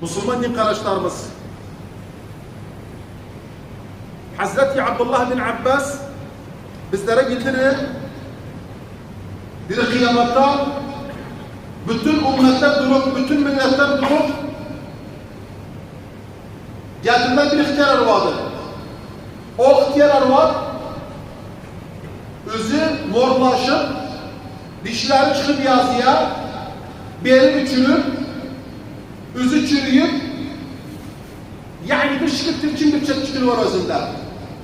Müslüman din kardeşlerimiz. Hazreti Abdullah bin Abbas bizlere bildirir. Bir kıyamette bütün ümmetler durup, bütün milletler durup geldiğinden bir ihtiyar vardır. O ihtiyar var özü morlaşıp dişleri çıkıp yazıya beli bükülüp özü çürüyüp yani bir şıkıttır kim bir çekiştir var özünde.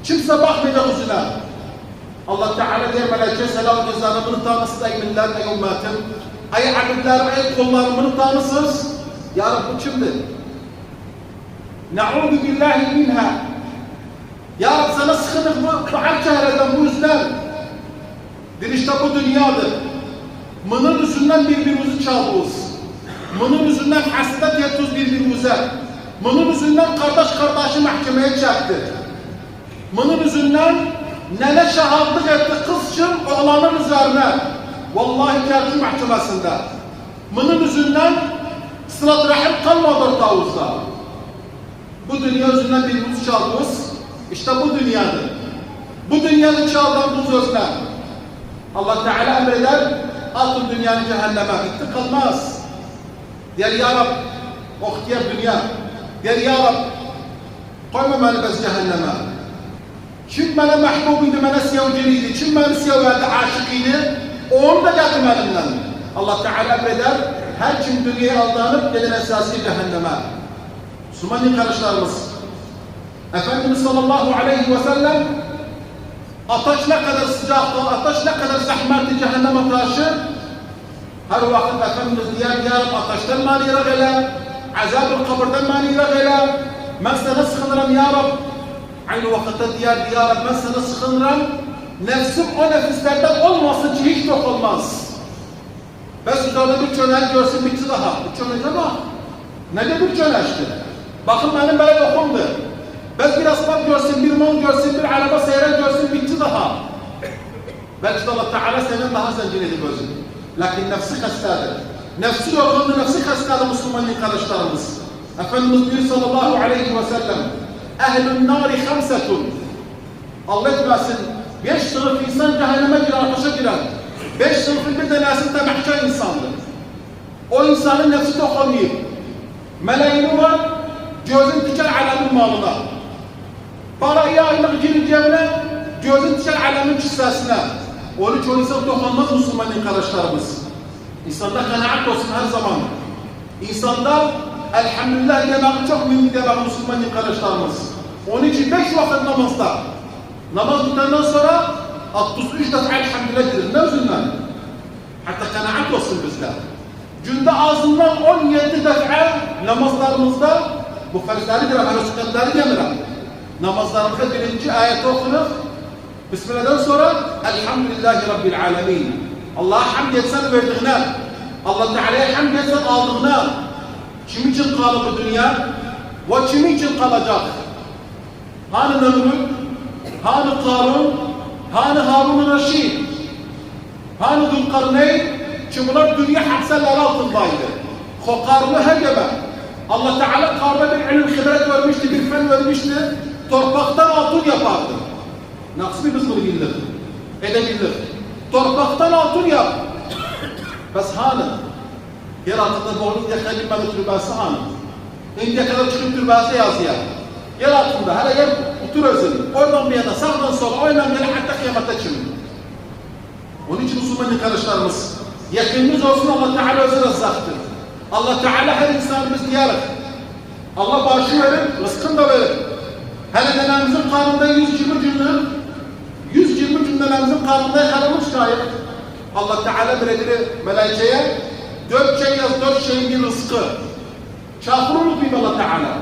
Kimse bakmayacak yüzüne. Allah Teala diye meleke selam cezanı bunu tanısız ey millet ey ümmetim. Ey abidlerim ey kullarım bunu tanısız. Ya Rabbi kimdir? Ne'udu billahi minha. Ya Rabbi sana sıkılık bu, bu çehreden bu yüzden. Dirişte bu dünyadır. Mının yüzünden birbirimizi çalıyoruz. Mının yüzünden hasret yapıyoruz birbirimize. Mının yüzünden kardeş kardeşi mahkemeye çekti. Mının yüzünden nene şahitlik etti kız için oğlanın üzerine. Vallahi tercih mahkemesinde. Mının yüzünden sırat rahim kalmadı tavuzda. Bu dünya yüzünden birbirimizi çalıyoruz. İşte bu dünyadır. Bu dünyanın çaldığımız özler. Allah Teala emreder, atın dünyanı cehenneme. Bitti kalmaz. Der ya Rab, o ihtiyar dünya. Der ya Rab, koyma beni bez cehenneme. Kim bana mahbubiydi, bana sevgiliydi, kim beni severdi, aşıkıydı, onu da getir benimden. Allah Teala emreder, her kim dünyaya aldanıp gelir esası cehenneme. Müslüman kardeşlerimiz, Efendimiz sallallahu aleyhi ve sellem ateş ne kadar sıcaktı, ateş ne kadar zahmetli cehenneme karşı her vakit Efendimiz diyor ya Rab ateşten mani regele, azab-ı kabirden mani regele, ben sana sıkılırım ya Rab. Aynı vakitte diyor ya Rab ben sana sıkılırım, nefsim o nefislerden olmasın ki hiç yok olmaz. Ben üzerinde bir çöner görsün bitti daha. Bu çöneğe bak. Ne de bir çöneşti. Bakın benim böyle yokumdu. Belki bir asbab görsün, bir mal görsün, bir araba seyret görsün, bitti daha. Belki de Allah Teala senin daha zengin edip özün. Lakin nefsi hastadır. Nefsi yorgundu, nefsi hastadır Müslümanın kardeşlerimiz. Efendimiz diyor sallallahu aleyhi ve sellem Ehlün nari hamsetun Allah etmesin beş sınıf insan cehenneme girer, ateşe girer. Beş sınıfın bir tanesi temahça insandır. O insanın nefsi dokunmuyor. Meleğini var, gözün diker alemin malına. Parayı aylık gireceğine gözün diker alemin kissesine. Onun için insan dokunmaz Müslümanın kardeşlerimiz. İnsanda kanaat olsun her zaman. İnsanda elhamdülillah demek çok mühim demek Müslümanın kardeşlerimiz. Onun için beş vakit namazda. Namaz bitenden sonra 63 defa elhamdülillah dedir. Ne yüzünden? Hatta kanaat olsun bizde. Günde ağzından 17 defa namazlarımızda bu farzlarıdır ama sünnetleri demirəm. Namazlarımızda birinci ayet okunur. Bismillah'dan sonra Elhamdülillahi Rabbil Alemin. Allah'a hamd etsen verdiğine, Allah Teala'ya hamd etsen aldığına, kim için kalır bu dünya ve kim için kalacak? Hani Nemrut, hani Karun, hani Harun-ı Reşid, hani Dülkarneyn, ki bunlar dünya hapseleri altındaydı. Kokarlı hegeme. Allah Teala karda bir ilim hidret vermişti, bir fen vermişti. Yapardı. Nasıl biz bunu bildik? Edebildik. Torpaktan altın yap. Bes hanı. Yer altında boğuluk diye kalimeli türbesi hanı. İndiye kadar çıkıp türbesi yazıyor. Yer altında, hele yer otur özün. Oradan bir yana, sağdan sola, oynan bir yana hatta kıyamata çıkın. Onun için Müslümanın kardeşlerimiz, yakınımız olsun Allah Teala özü rızzaktır. Allah Teala her insanımız diyerek, Allah bağışı verir, rızkını da verir. Hele nenemizin karnında 120 günlük, 120 karnında yakalamış şayet. Allah Teala birebiri melaikeye, dört şey yaz, dört şeyin bir rızkı. Kafiri unutmayayım Allah Teala.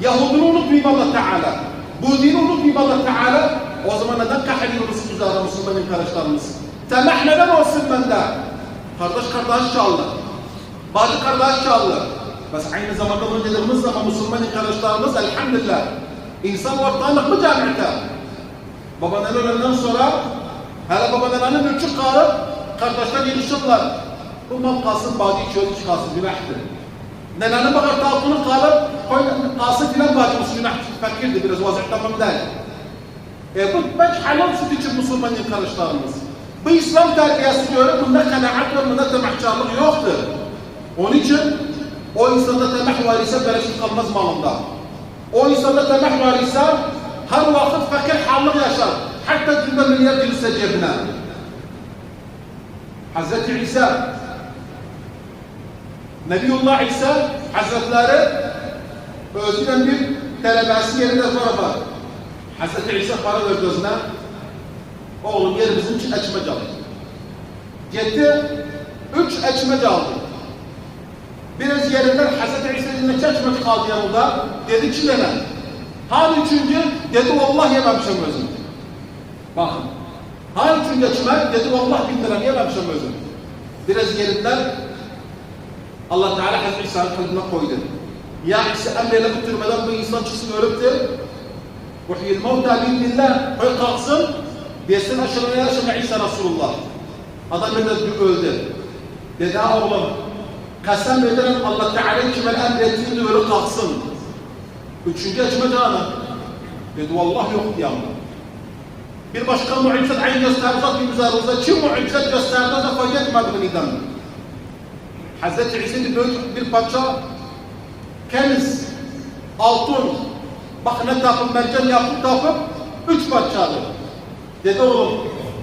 Yahudunu unutmayayım Allah Teala. Budini unutmayayım Allah Teala. O zaman neden kahriyor rızkı üzere Müslümanın kardeşlerimiz? Temah neden olsun bende? Kardeş kardeş çaldı. Bacı kardeş çaldı. Bas aynı zamanda bunu dediğimiz zaman Müslümanın kardeşlerimiz elhamdülillah. İnsan ortağınlık mı camiate? Babaanneler ölenden sonra hele babaannenin üçü karı kardeşler yetişirler. Bu bacı içiyor, iç kalsın, günahtır. Nenenin bakar altını kalıp Asıl filan bacımız günah fakirdi biraz vaziyet tamam değil. E bu belki halal süt için Müslümanın kardeşlerimiz. Bu İslam terbiyesi göre bunda kanaat ve bunda temahkarlık yoktur. Onun için o insanda temah var ise bereşit kalmaz malında. O insanda temah var ise her vakit fakir hallık yaşar. Hatta günde milyar girse cebine. Hazreti İsa Nebiyullah İsa Hazretleri özüyle bir telebesi yerinde sonra var. Hazreti İsa para verdi özüne. Oğlum yer bizim için ekmek aldı. Gitti, üç ekmek aldı. Biraz yerinden Hazreti İsa'nın ne ekmek kaldı yanında. Dedi iki tane. Hani üçüncü? Dedi vallahi yememişim özüm. Bakın. Hani üçüncü ekmek? Dedi vallahi bin lira yememişim özüm. Biraz yerinden Allah Teala Hazreti İsa'nın kalbine koydu. Ya İsa emreyle bitirmeden bu insan çıksın ölüp de Vuhyil mevta bi'idnillah koy kalksın desin aşırı ya aşırı İsa Resulullah. Adam bir öldü. Dedi ha oğlum kasem ederim Allah Teala kime emrettiğini öyle kalksın. Üçüncü açma canı. Dedi vallahi yok ya. Bir başka mucizet aynı gösterdi bir üzerinde. Kim mucizet gösterdi de fayda etmedi bundan. Hazreti İsa'nın büyük bir parça keniz, altın, bak ne tapıp mercan yapıp tapıp üç parçalı. Dedi oğlum,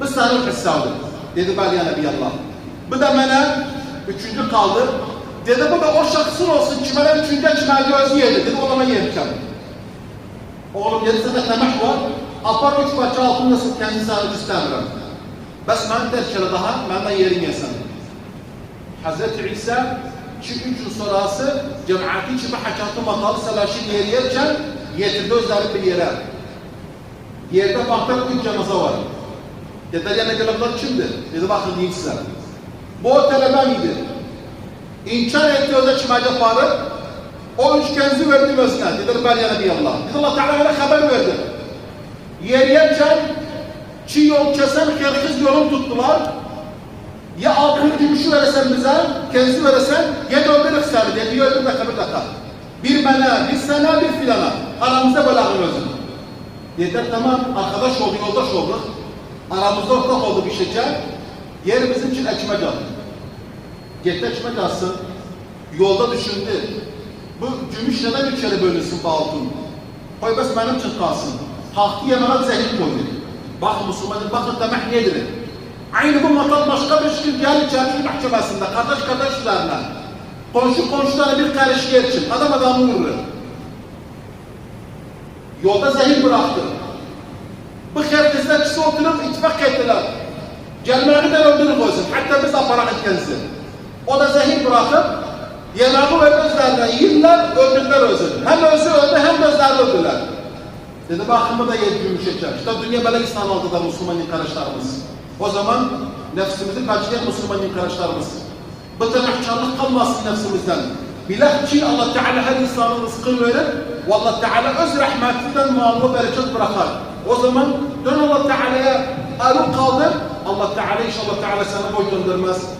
bu senin hesabın. Dedi ben ya Nebiyallah. Bu da bana üçüncü kaldı. Dedi bu da o şahsın olsun bana üçüncü kime göz yedi. Dedi o zaman yiyeceğim. Oğlum yedi sene temek var. Apar üç parça altın nasıl kendi sahip istemiyorum. Bes ben terkele daha, ben de yerin yesin. Hazreti İsa iki üç yıl sonrası cemaati için bir hakatı makalı savaşı yer yerken getirdi özleri bir yere. Yerde baktık üç cenaze var. Dediler ya ne kimdir? Dedi bakın diyeyim size. Bu talebe miydi? İnkar etti öze çıkmaca parı. O üç kenzi verdi özüne. Dediler ben yana bir Allah. Dedi Allah Teala ona haber verdi. Yer yerken çiğ yol kesen herkes yolun tuttular. Ya altın gümüşü veresen bize, kendisi veresen, ya da öldürük seni diye bir öldürme kabul atar. Bir bana, bir sana, bir filana. Aramızda böyle özüm. Yeter tamam, arkadaş olduk, yoldaş olduk. Aramızda ortak oldu bir şeker. Yer bizim için ekmek aldı. Gitti ekmek alsın. Yolda düşündü. Bu gümüş neden üç kere bölünsün bu altın? Koy bes benim için kalsın. Hakkı yemene zehir koydu. Bak Müslümanın, bakın demek nedir? Aynı bu matal başka bir şirk yani cami mahkemesinde kardeş kardeşlerle komşu komşulara bir karış geçin. Adam adamı vurur. Yolda zehir bıraktı. Bu herkesler kişi oturup ittifak ettiler. Gelmeğini de öldürür koysun. Hatta biz aparat kendisi. O da zehir bırakıp yemeği ve gözlerine yiyinler, öldürdüler özünü. Hem özü öldü hem gözleri öldüler. Dedi bakın bu da içer. İşte dünya böyle İslam aldı da Müslümanın kardeşlerimiz. O zaman nefsimizi kaçıracak Müslümanın kardeşlerimiz. Bu temahkarlık kalmasın nefsimizden. Bileh ki Allah Teala her insanın rızkını verir ve Allah Teala öz rahmetinden malını bereket bırakar. O zaman dön Allah Teala'ya arı kaldır. Allah Teala inşallah Teala sana boy döndürmez.